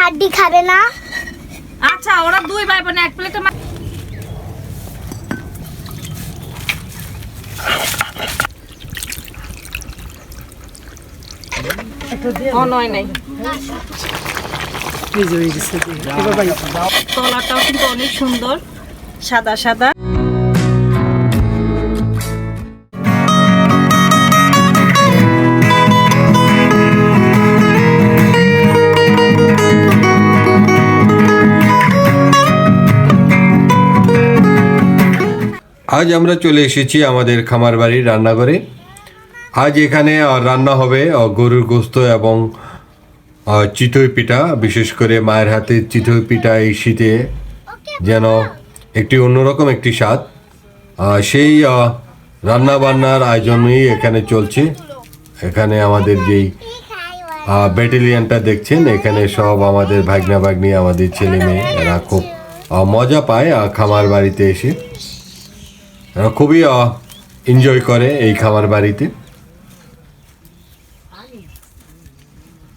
হাড্ডি খাবে না? আচ্ছা ওরা দুই ভাই বোন এক প্লেটে নয় নাই তলাটাও কিন্তু অনেক সুন্দর সাদা সাদা। আজ আমরা চলে এসেছি আমাদের খামার বাড়ির রান্নাঘরে। আজ এখানে রান্না হবে গরুর গোস্ত এবং চিতই পিঠা, বিশেষ করে মায়ের হাতে চিতই পিঠা এই শীতে যেন একটি অন্যরকম একটি স্বাদ। সেই রান্না বান্নার আয়োজনই এখানে চলছে। এখানে আমাদের যেই ব্যাটেলিয়ানটা দেখছেন, এখানে সব আমাদের ভাগনা ভাগ্নি আমাদের ছেলে মেয়ে এরা খুব মজা পায় খামার বাড়িতে এসে। এরা খুবই এনজয় করে এই খাবার বাড়িতে।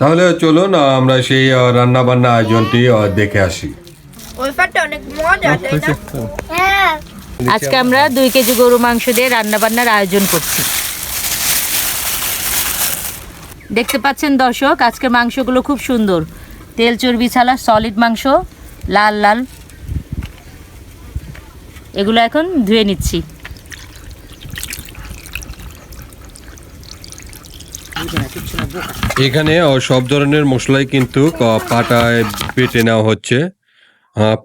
তাহলে চলুন আমরা সেই রান্না বান্না আয়োজনটি দেখে আসি। হ্যাঁ। আজকে আমরা দুই কেজি গরু মাংস দিয়ে রান্না বান্নার আয়োজন করছি। দেখতে পাচ্ছেন দর্শক আজকের মাংসগুলো খুব সুন্দর। তেল চর্বি ছাড়া সলিড মাংস লাল লাল। এগুলো এখন ধুয়ে নিচ্ছি। এখানে সব ধরনের মশলাই কিন্তু পাটায় বেটে নেওয়া হচ্ছে।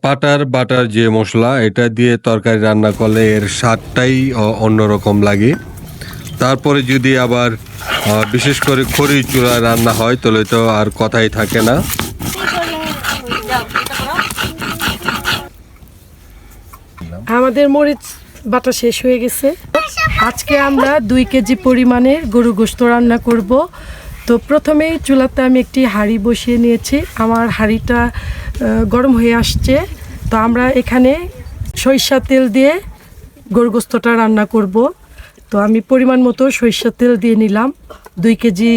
পাটার বাটার যে মশলা, এটা দিয়ে তরকারি রান্না করলে এর স্বাদটাই অন্যরকম লাগে। তারপরে যদি আবার বিশেষ করে খড়ি চূড়ায় রান্না হয়, তাহলে তো আর কথাই থাকে না। আমাদের মরিচ বাটা শেষ হয়ে গেছে। আজকে আমরা দুই কেজি পরিমাণের গরু গোস্ত রান্না করব। তো প্রথমেই চুলাতে আমি একটি হাঁড়ি বসিয়ে নিয়েছি। আমার হাঁড়িটা গরম হয়ে আসছে। তো আমরা এখানে সরিষা তেল দিয়ে গরু গোস্তটা রান্না করব। তো আমি পরিমাণ মতো সরিষা তেল দিয়ে নিলাম। দুই কেজি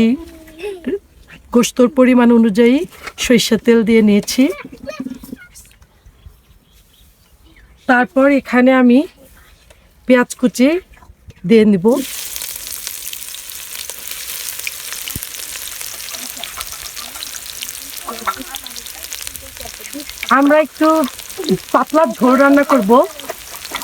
গোস্তর পরিমাণ অনুযায়ী সরিষা তেল দিয়ে নিয়েছি। তারপর এখানে আমি পেঁয়াজ কুচি দিয়ে নিব। আমরা একটু পাতলা ঝোল রান্না করব।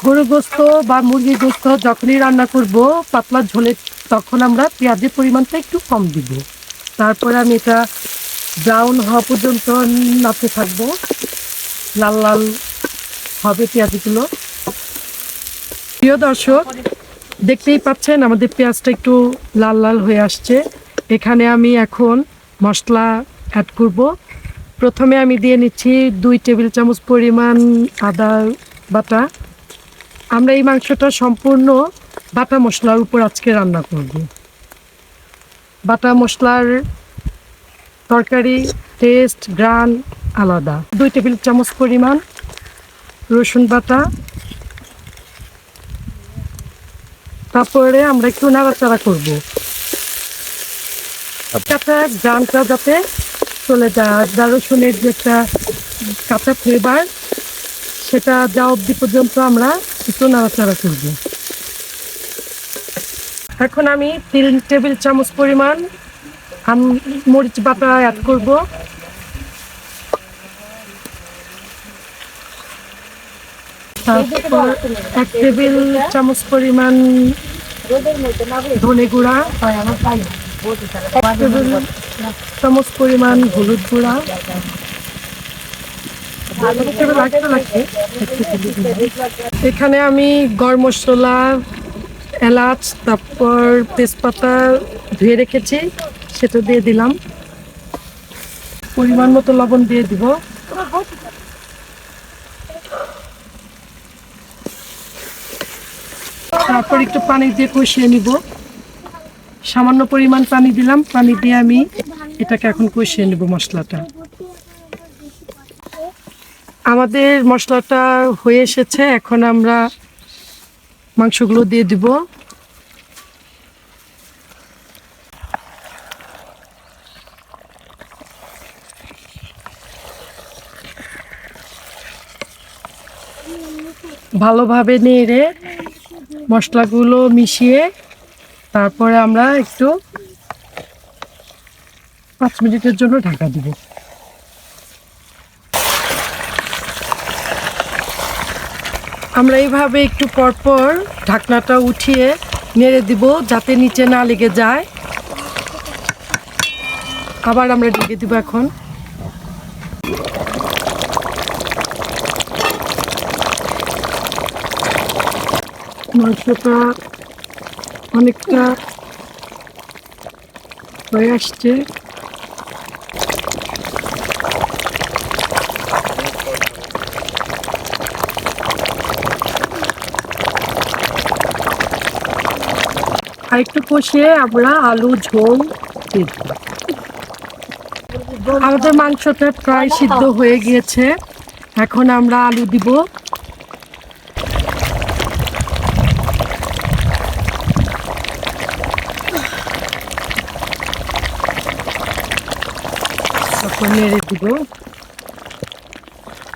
গরু গোস্ত বা মুরগির গোস্ত যখনই রান্না করব পাতলা ঝোলে তখন আমরা পেঁয়াজের পরিমাণটা একটু কম দিব। তারপরে আমি এটা ব্রাউন হওয়া পর্যন্ত নাড়তে থাকব। লাল লাল হবে পেঁয়াজগুলো। প্রিয় দর্শক, দেখতেই পাচ্ছেন আমাদের পেঁয়াজটা একটু লাল লাল হয়ে আসছে। এখানে আমি এখন মশলা অ্যাড করব। প্রথমে আমি দিয়ে নিচ্ছি দুই টেবিল চামচ পরিমাণ আদা বাটা। আমরা এই মাংসটা সম্পূর্ণ বাটা মশলার উপর আজকে রান্না করব। বাটা মশলার তরকারি টেস্ট গ্রান আলাদা। দুই টেবিল চামচ পরিমাণ রসুন বাটা। তারপরে আমরা একটু নাড়াচাড়া করব। কাঁচা যাতে চলে যায় আদা রসুনের যে একটা কাঁচা ফ্লেভার সেটা যা অবধি পর্যন্ত আমরা একটু নাড়াচাড়া করব। এখন আমি তিন টেবিল চামচ পরিমাণ আম- মরিচ বাটা অ্যাড করব। তারপর এক টেবিল চামচ পরিমাণ ধনে গুঁড়া, এক টেবিল চামচ পরিমাণ হলুদ গুঁড়া। এখানে আমি গরম মশলা, এলাচ, তারপর তেজপাতা ধুয়ে রেখেছি, সেটা দিয়ে দিলাম পরিমাণ মতো লবণ দিয়ে দিব তারপর একটু পানি দিয়ে কষিয়ে নিব। সামান্য পরিমাণ পানি দিলাম, পানি দিয়ে আমি এটাকে এখন কষিয়ে নিব মশলাটা। আমাদের মশলাটা হয়ে এসেছে, এখন আমরা মাংসগুলো দিয়ে দিব। ভালোভাবে নেড়ে মশলাগুলো মিশিয়ে তারপরে আমরা একটু পাঁচ মিনিটের জন্য ঢাকা দিব। আমরা এইভাবে একটু পরপর ঢাকনাটা উঠিয়ে নেড়ে দিব যাতে নিচে না লেগে যায়। আবার আমরা ঢেকে দিব এখন। মাংসটা অনেকটা হয়ে আসছে। আর একটু কষিয়ে আমরা আলু, ঝোল। আমাদের মাংসটা প্রায় সিদ্ধ হয়ে গিয়েছে। এখন আমরা আলু দিব। তারপর দিব।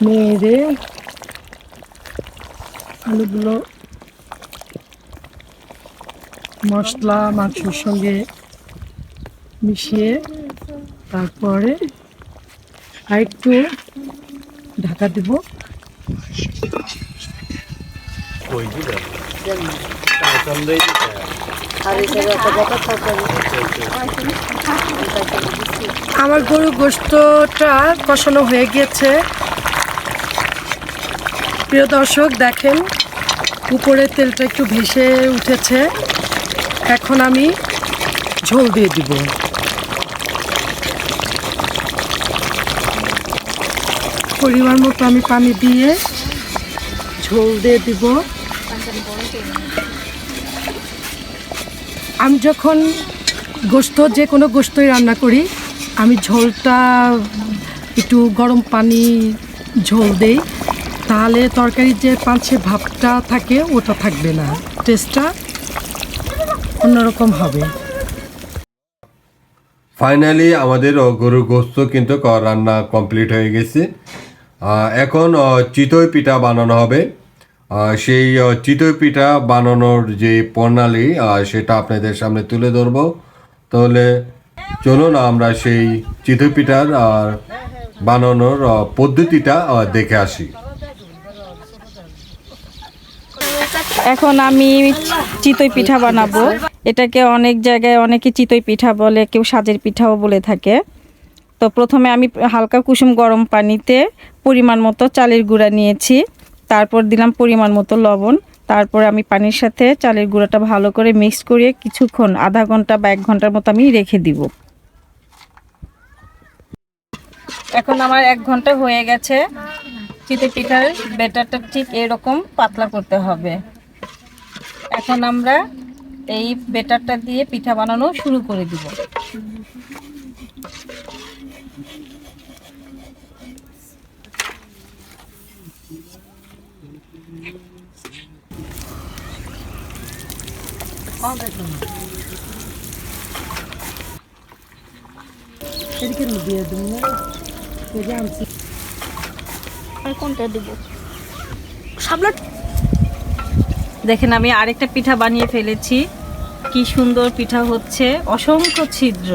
নেড়ে আলুগুলো মশলা মাংসের সঙ্গে মিশিয়ে তারপরে একটু ঢাকা দেব। আমার গরু গোস্তটা কষানো হয়ে গিয়েছে। প্রিয় দর্শক, দেখেন, উপরে তেলটা একটু ভেসে উঠেছে। এখন আমি ঝোল দিয়ে দিব। পরিমাণ মতো আমি পানি দিয়ে ঝোল দিয়ে দিব। আমি যখন গোস্ত যে কোনো গোস্তই রান্না করি, আমি ঝোলটা একটু গরম পানি, ঝোল দেই, তাহলে তরকারির যে পাঁচে ভাবটা থাকে, ওটা থাকবে না। টেস্টটা অন্যরকম হবে। ফাইনালি আমাদের গরুর গোস্ত কিন্তু রান্না কমপ্লিট হয়ে গেছে। এখন চিতই পিঠা বানানো হবে। সেই চিতই পিঠা বানানোর যে প্রণালী সেটা আপনাদের সামনে তুলে ধরবো। তাহলে চলুন আমরা সেই চিতই পিঠার আর বানানোর পদ্ধতিটা দেখে আসি। এখন আমি চিতই পিঠা বানাবো। এটাকে অনেক জায়গায় অনেকে চিতই পিঠা বলে, কেউ সাজের পিঠাও বলে থাকে। তো প্রথমে আমি হালকা কুসুম গরম পানিতে পরিমাণ মতো চালের গুঁড়া নিয়েছি। তারপর দিলাম পরিমাণ মতো লবণ। তারপর আমি পানির সাথে চালের গুঁড়াটা ভালো করে মিক্স করিয়ে কিছুক্ষণ, আধা ঘণ্টা বা এক ঘণ্টার মতো আমি রেখে দিব। এখন আমার এক ঘণ্টা হয়ে গেছে। চিতই পিঠার বেটারটা ঠিক এরকম পাতলা করতে হবে। এখন আমরা এই বেটারটা দিয়ে পিঠা বানানো শুরু করে দিব। আর কোনটা দিব? সাবলা দেখেন, আমি আরেকটা পিঠা বানিয়ে ফেলেছি। কি সুন্দর পিঠা হচ্ছে। অসংখ্য ছিদ্র।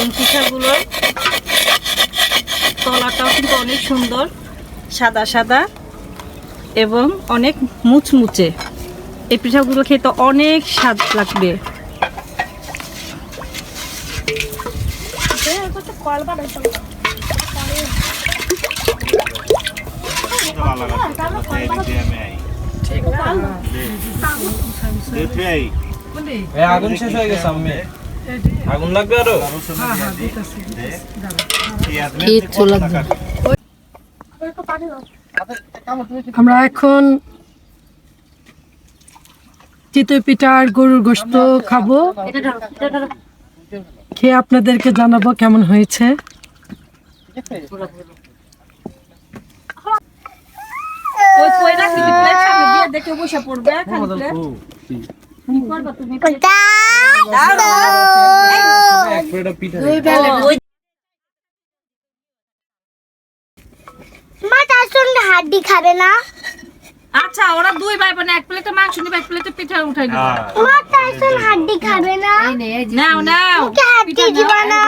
এই পিঠাগুলোর তলাটাও কিন্তু অনেক সুন্দর, সাদা সাদা এবং অনেক মুচমুচে। এই পিঠাগুলো খেতে অনেক স্বাদ লাগবে। আগুন শেষ হয়ে গেছে আম্মি। আগুন লাগবে আরও? আমরা এখন চিতই পিঠা আর গরুর গোস্ত খাব। খেয়ে আপনাদেরকে জানাব কেমন হয়েছে। মা তার সঙ্গে হাড্ডি খাবে না? আচ্ছা ওরা দুই ভাই বোন এক প্লেটে মাংস নিবে এক প্লেটে পিঠা উঠাই দিবে। মা টাইসন হাড্ডি খাবে না? নাও নাও। কে হাড্ডি দিবা না?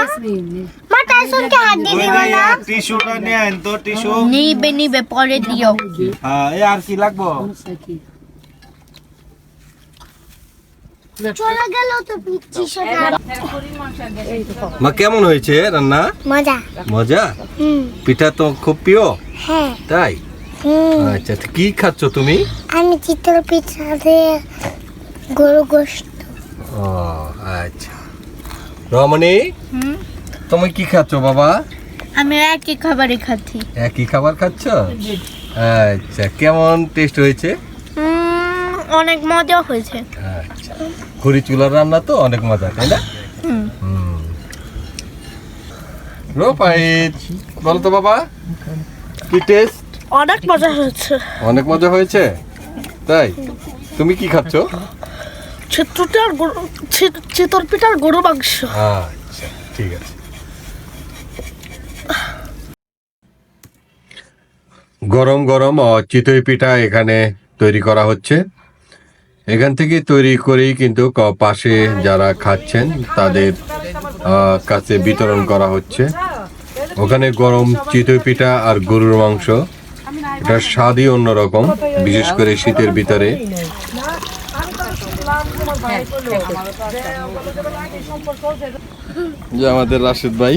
মা টাইসন কে হাড্ডি দিবা না? টিস্যুটা নিয়ে আইন তো টিস্যু। নিবে নিবে পরে দিও। হ্যাঁ এই আর কি লাগবো? চলে গেল তো পিচ্ছি সোনা। মা কেমন হয়েছে রান্না? মজা। মজা? পিঠা তো খুব প্রিয়। হ্যাঁ। তাই? আচ্ছা তো কি খাচ্ছ তুমি? আমি চিতল পিঠা দিয়ে গরু গোশত। ও আচ্ছা। রমণী তুমি কি খাচ্ছ বাবা? আমি একই খাবারই খাচ্ছি। একই খাবার খাচ্ছ? আচ্ছা কেমন টেস্ট হয়েছে? অনেক মজা হয়েছে। আচ্ছা খড়ি চুলার রান্না তো অনেক মজা তাই না? হুম। রোপাইত বলো তো বাবা কি টেস্ট অনেক মজা হয়েছে। অনেক মজা হয়েছে? তাই? তুমি কি খাচ্ছ? চিত্রটার চিতল পিঠার গরু মাংস। আচ্ছা ঠিক আছে। গরম গরম ও চিতই পিঠা এখানে তৈরি করা হচ্ছে। এখান থেকে তৈরি করেই কিন্তু ক- পাশে যারা খাচ্ছেন তাদের কাছে বিতরণ করা হচ্ছে। ওখানে গরম চিতই পিঠা আর গরুর মাংস। এটার স্বাদই অন্যরকম বিশেষ করে শীতের ভিতরে। যে আমাদের রাশেদ ভাই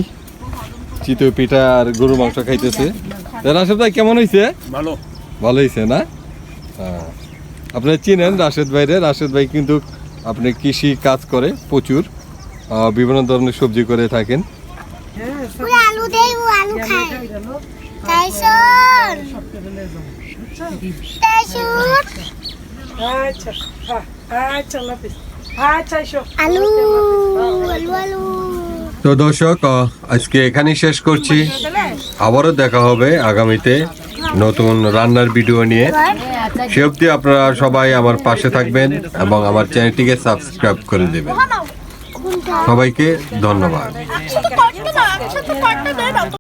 চিতই পিঠা আর গরুর মাংস খাইতেছে। তা রাশেদ ভাই কেমন হয়েছে ভালো। ভালো হয়েছে না? হ্যাঁ। আপনি চিনেন রাশেদ ভাইরে রাশেদ ভাই কিন্তু আপনি কৃষি কাজ করে প্রচুর। বিভিন্ন ধরনের সবজি করে থাকেন। আলু দেই আলু খায়। টাইসন টাইসন আলু আলু আলু তো দর্শক আজকে এখানেই শেষ করছি। আবারও দেখা হবে আগামীতে নতুন রান্নার ভিডিও নিয়ে। সে অবধি আপনারা সবাই আমার পাশে থাকবেন এবং আমার চ্যানেলটিকে সাবস্ক্রাইব করে দেবেন। সবাইকে ধন্যবাদ।